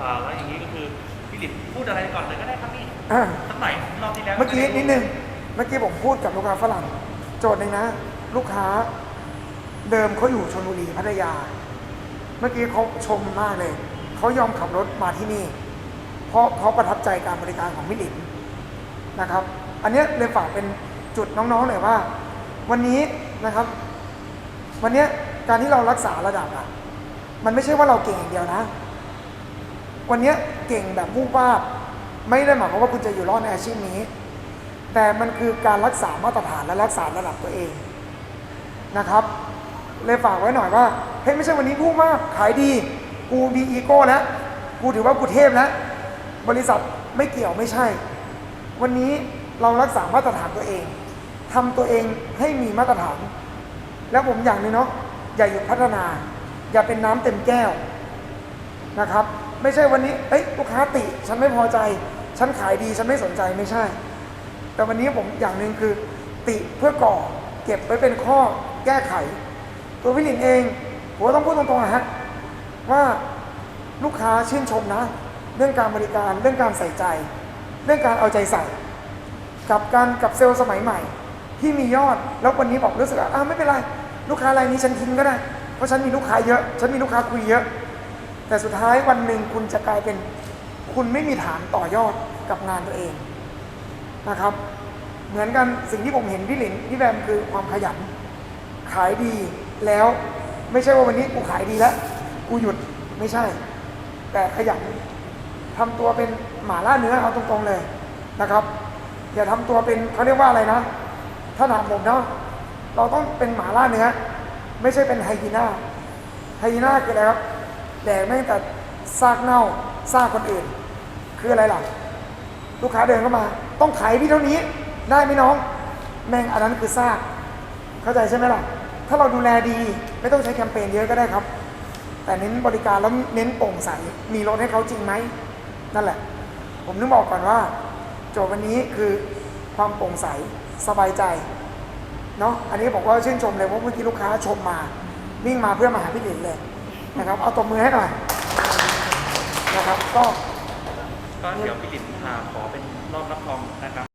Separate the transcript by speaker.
Speaker 1: อ่าแล้วอย่างนี้ก็คือพี่หลินพูดอะไรก่อนเลยก็ได้ครับพี่
Speaker 2: อ่า
Speaker 1: สักหน่อยรอบที่แล้ว
Speaker 2: เมื่อกี้นิดนึง เมื่อกี้ผมพูดกับลูกค้าฝรั่ง โจทย์หนึ่งนะ ลูกค้าเดิมเขาอยู่ชลบุรีพัทยา เมื่อกี้เขาชมมากเลย เขายอมขับรถมาที่นี่ เพราะเขาประทับใจการบริการของมิลินนะครับ อันเนี้ยเลยฝากเป็นจุดน้องๆหน่อยว่า วันนี้นะครับ วันเนี้ยการที่เรารักษาระดับอะมันไม่ใช่ว่าเราเก่งอย่างเดียวนะ วันนี้เก่งแบบวูบวาบไม่ได้หมายความว่าคุณจะอยู่รอดในอาชีพนี้ แต่มันคือการรักษามาตรฐานและรักษาระดับตัวเองนะครับ เลยฝากไว้หน่อยว่าเฮ้ยไม่ใช่วันนี้พูดมากขายดีกูมีอีโก้แล้วกูถือว่ากูเทพแล้วบริษัทไม่เกี่ยวไม่ใช่ วันนี้เรารักษามาตรฐานตัวเองทำตัวเองให้มีมาตรฐาน แล้วผมอย่างนึงเนาะอย่าหยุดพัฒนา อย่าเป็นน้ำเต็มแก้วนะครับ ไม่ใช่วันนี้เอ้ยลูกค้าติฉันไม่พอใจ ฉันขายดีฉันไม่สนใจไม่ใช่ แต่วันนี้ผมอย่างหนึ่งคือ ติเพื่อก่อเก็บไว้เป็นข้อแก้ไข ตัววิลินเองผมต้องพูดตรงๆนะฮะว่าลูกค้าชื่นชมนะ เรื่องการบริการเรื่องการใส่ใจ เรื่องการเอาใจใส่ กับการกับเซลล์สมัยใหม่ ที่มียอดแล้ววันนี้บอกรู้สึกว่าอ้าวไม่เป็นไร ลูกค้ารายนี้ฉันทิ้งก็ได้ เพราะฉันมีลูกค้าเยอะ ฉันมีลูกค้าคุยเยอะ แต่สุดท้ายวันหนึ่งคุณจะกลายเป็นคุณไม่มีฐานต่อยอดกับงานตัวเองนะครับ เหมือนกันสิ่งที่ผมเห็นพี่หลินพี่แบมคือความขยัน ขายดีแล้วไม่ใช่ว่าวันนี้กูขายดีแล้ว กูหยุดไม่ใช่ แต่ขยันทำตัวเป็นหมาล่าเนื้อเอาตรงๆเลยนะครับ อย่าทำตัวเป็นเขาเรียกว่าอะไรนะ ถ้าถามผมเนาะเราต้องเป็นหมาล่าเนื้อ ไม่ใช่เป็นไฮยีน่าไฮยีน่าคืออะไรครับ แดกแม่งแต่ซากเน่าซากคนอื่น คืออะไรล่ะ ลูกค้าเดินเข้ามา ต้องขายพี่เท่านี้ ได้ไหมน้อง แม่งอันนั้นคือซาก เข้าใจใช่ไหมล่ะ ถ้าเราดูแลดีไม่ต้องใช้แคมเปญเยอะก็ได้ครับ แต่เน้นบริการแล้วเน้นโปร่งใส มีรถให้เขาจริงไหม นั่นแหละ ผมนึกบอกก่อนว่าโจทย์วันนี้คือความโปร่งใสสบายใจเนาะอันนี้ผมก็ชื่นชมเลยเพราะเมื่อกี้ลูกค้าชมมา วิ่งมาเพื่อมาหาพี่หลินเลย นะครับ เอาตบมือให้หน่อยนะครับก็
Speaker 1: ก็เดี๋ยวพี่หลินอ่าขอเป็นรอบรับรองนะครับ